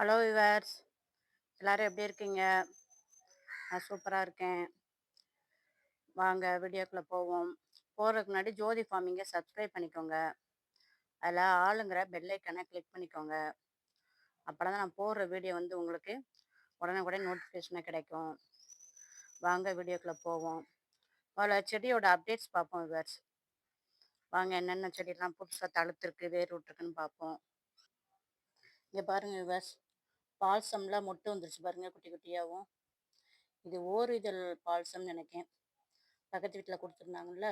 Hello viewers எல்லோரும் எப்படி இருக்கீங்க? நான் சூப்பராக இருக்கேன். வாங்க வீடியோக்குள்ளே போவோம். போகிறதுக்கு முன்னாடி ஜோதி ஃபார்மிங்கை சப்ஸ்கிரைப் பண்ணிக்கோங்க. அதில் ஆளுங்கிற பெல்லைக்கனை கிளிக் பண்ணிக்கோங்க. அப்போ தான் நான் போடுற வீடியோ வந்து உங்களுக்கு உடனே உடனே நோட்டிஃபிகேஷனாக கிடைக்கும். வாங்க வீடியோக்குள்ளே போவோம். அதில் செடியோட அப்டேட்ஸ் பார்ப்போம் விவர்ஸ் வாங்க என்னென்ன செடியெல்லாம் புதுசாக தழுத்துருக்கு வேர் விட்டுருக்குன்னு பார்ப்போம். இங்கே பாருங்கள் விவர்ஸ் பால்சம்லாம் மொட்டு வந்துருச்சு பாருங்க குட்டி குட்டியாகவும் இது ஓர் இதழ் பால்சம்னு நினைக்கேன் பக்கத்து வீட்டில் கொடுத்துருந்தாங்கல்ல.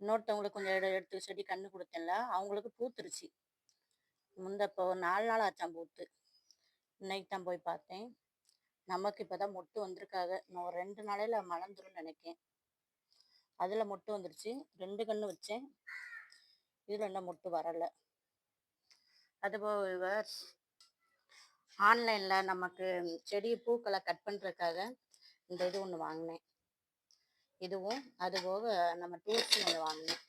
இன்னொருத்தவங்களுக்கு கொஞ்சம் இடம் எடுத்து செடி கண்ணு கொடுத்தேன்ல அவங்களுக்கு பூத்துருச்சு. முந்த இப்போ நாலு நாள் ஆச்சான் பூத்து. இன்னைக்கு தான் போய் பார்த்தேன். நமக்கு இப்போ தான் மொட்டு வந்திருக்காங்க இன்னும் ரெண்டு நாளையில் மலர்ந்துரும்னு நினைக்கேன் அதில் மொட்டு வந்துருச்சு. ரெண்டு கன்று வச்சேன். இதில் இன்னும் மொட்டு வரலை. அதுபோக ஆன்லைனில் நமக்கு செடி பூக்களை கட் பண்ணுறதுக்காக இந்த இது ஒன்று வாங்கினேன். இதுவும் அது போக நம்ம டூல்ஸ் ஒன்று வாங்கினேன்.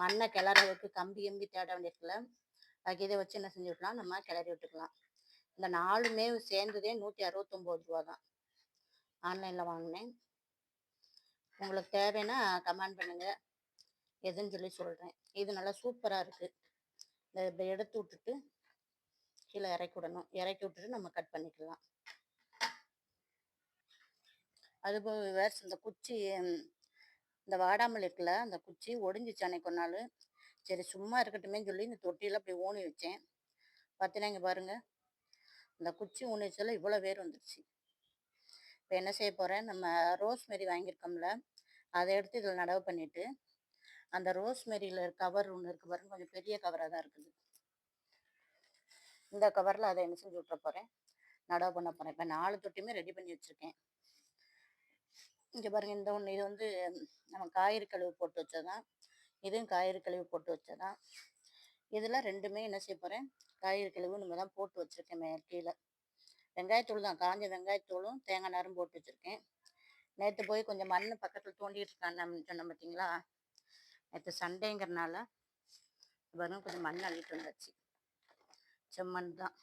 மண்ணை கிளறதுக்கு கம்பி எம்பி தேட வேண்டியதுல அதுக்கு இதை வச்சு என்ன செஞ்சு விட்டுலாம் நம்ம கிளறி விட்டுக்கலாம். இந்த நாலுமே சேர்ந்ததே நூற்றி அறுபத்தொம்போது ரூபா தான். ஆன்லைனில் வாங்கினேன். உங்களுக்கு தேவைன்னா கமெண்ட் பண்ணுங்கள் எதுன்னு சொல்லி சொல்கிறேன் இது நல்லா சூப்பராக இருக்குது இதை எடுத்து விட்டுட்டு கீழே இறக்கி விடணும். இறக்கி விட்டுட்டு நம்ம கட் பண்ணிக்கலாம். அதுபோக வேறு இந்த குச்சி இந்த வாடாமல் இருக்குல்ல அந்த குச்சி ஒடிஞ்சிச்சு அன்னைக்கு ஒரு நாள். சரி சும்மா இருக்கட்டுமே சொல்லி இந்த தொட்டியில் அப்படி ஊனி வச்சேன். பார்த்தீங்கன்னா இங்கே பாருங்கள் இந்த குச்சி ஊனி இவ்வளோ வேர் வந்துடுச்சு இப்போ என்ன செய்ய போகிறேன் நம்ம ரோஸ் மெரி வாங்கியிருக்கோம்ல அதை எடுத்து இதில் நடவு பண்ணிவிட்டு அந்த ரோஸ்மெரியில் கவர் ஒன்று இருக்குது பாருங்க கொஞ்சம் பெரிய கவராக தான் இருக்குது. இந்த கவரில் அதை என்ன செஞ்சு விட்டுற போகிறேன் நடவு பண்ண போகிறேன் இப்போ நாலு தொட்டியுமே ரெடி பண்ணி வச்சுருக்கேன். இங்கே பாருங்கள் இந்த ஒன்று இது வந்து நம்ம காய்கறி கழுவு போட்டு வச்சதான் இதுவும் காய்கறி கழுவு போட்டு வச்சதான் இதில் ரெண்டுமே என்ன செய்ய போகிறேன் காய்கறி கழுவு நம்ம தான் போட்டு வச்சுருக்கேன் மே கீழே. வெங்காயத்தூள் தான். காஞ்ச வெங்காயத்தூளும் தேங்காய் நேரம் போட்டு வச்சுருக்கேன். நேற்று போய் கொஞ்சம் மண் பக்கத்தில் தோண்டிகிட்டு இருக்கான்னு சொன்னேன் பார்த்தீங்களா நேற்று சண்டேங்கிறனால பாருங்க கொஞ்சம் மண் அள்ளிட்டு வந்தாச்சு. செம்மண் தான்.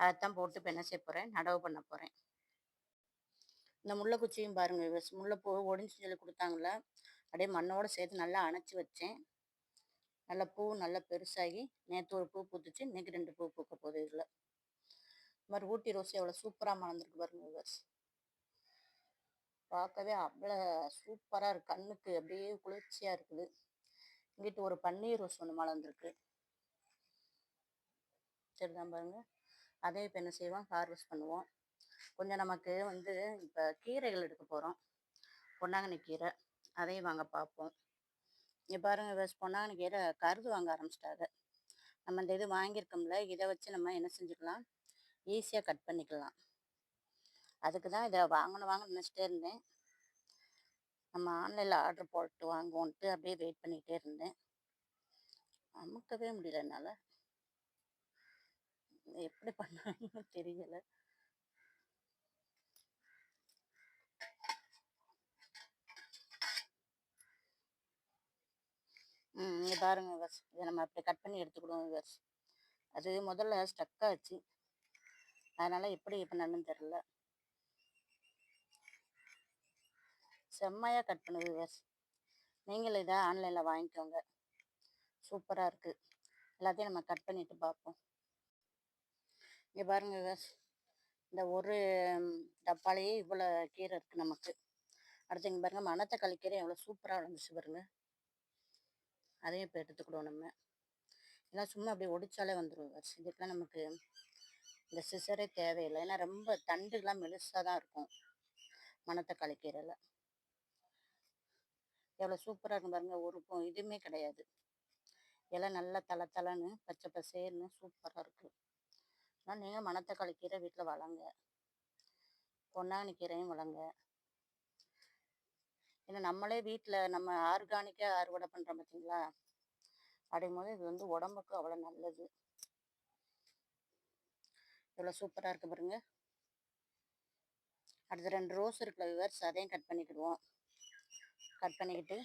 அதைத்தான் போட்டு இப்போ என்ன செய்ய போகிறேன் நடவு பண்ண போகிறேன் இந்த முல்லைக்குச்சியும் பாருங்கள் முல்லைப்பூ ஒடிஞ்சு சொல்லி கொடுத்தாங்கள அப்படியே மண்ணோடு சேர்த்து நல்லா அணைச்சி வச்சேன். நல்லா பூ நல்லா பெருசாகி நேற்று ஒரு பூ பூத்துச்சு இன்றைக்கி ரெண்டு பூ பூக்க போகுது இதில். இது மாதிரி ஊட்டி ரோஸ் எவ்வளோ சூப்பராக மலர்ந்துருக்கு பாருங்க விவர்ஸ் பார்க்கவே அவ்வளோ சூப்பராக இருக்குது கண்ணுக்கு அப்படியே குளிர்ச்சியாக இருக்குது. இங்கிட்டு ஒரு பன்னீர் ரோஸ் ஒன்று மலர்ந்துருக்கு. சரிதான் பாருங்கள் அதே இப்போ என்ன செய்வோம்? ஹார்வெஸ்ட் பண்ணுவோம். கொஞ்சம் நமக்கு வந்து இப்போ கீரைகள் எடுக்க போகிறோம் பொன்னாங்கண்ணி கீரை. அதையும் வாங்க பார்ப்போம். இங்கே பாருங்கள் பொன்னாங்கண்ணி கீரை கருது வாங்க ஆரம்பிச்சிட்டாங்க. நம்ம இந்த இது வாங்கியிருக்கோம்ல இதை வச்சு நம்ம என்ன செஞ்சுக்கலாம்? ஈஸியாக கட் பண்ணிக்கலாம். அதுக்கு தான் இதை வாங்கணும் வாங்கணும்னு நினச்சிட்டே இருந்தேன். நம்ம ஆன்லைனில் ஆர்டர் போட்டு வாங்குவோன்ட்டு அப்படியே வெயிட் பண்ணிகிட்டே இருந்தேன். அமுக்கவே முடியல என்னால். எப்படி பண்ணாங்கன்னு தெரியல. ம் இங்கே பாருங்க விவர்ஸ் இதை நம்ம அப்படி கட் பண்ணி எடுத்துக்கிடுவோம் விவர்ஸ் அது முதல்ல ஸ்டக் ஆச்சு. அதனால் எப்படி பண்ணணும்னு தெரில செம்மையாக கட் பண்ணுது விவர்ஸ் நீங்களும் இதை ஆன்லைனில் வாங்கிக்கோங்க. சூப்பராக இருக்குது எல்லாத்தையும் நம்ம கட் பண்ணிவிட்டு பார்ப்போம். இங்கே பாருங்க இந்த ஒரு டப்பாலேயே இவ்வளோ கீரை இருக்குது நமக்கு. அடுத்து இங்கே பாருங்கள் மணத்தக்காளி கீரை எவ்வளோ சூப்பராக வளர்ந்துச்சு பாருங்க. அதையும் இப்போ எடுத்துக்கிடுவோம் நம்ம. எல்லாம் சும்மா அப்படியே ஒடிச்சாலே வந்துடும் இதுக்கெலாம் நமக்கு இந்த சிசரே தேவையில்லை. ஏன்னா ரொம்ப தண்டுகள்லாம் மெலுசாக தான் இருக்கும் மணத்தக்காளி கீரையில். எவ்வளோ சூப்பராக இருக்கும் பாருங்கள் ஒரு இதுவுமே கிடையாது. எல்லாம் நல்லா தலை தலைன்னு பச்சை பசேர்னு சூப்பராக இருக்குது ஆனால் நீங்கள் மணத்தக்காளி கீரை வீட்டில் வளங்க. பொன்னாங்கண்ணி கீரையும் வளங்க. ஏன்னா நம்மளே வீட்டில் நம்ம ஆர்கானிக்காக அறுவடை பண்ணுறோம் பார்த்தீங்களா அப்படிங்கும்போது இது வந்து உடம்புக்கு அவ்வளோ நல்லது. இவ்வளோ சூப்பராக இருக்குது பாருங்க. அடுத்து ரெண்டு ரோஸ் இருக்குல்ல விவர்ஸ் அதையும் கட் பண்ணிக்கிடுவோம். கட் பண்ணிக்கிட்டு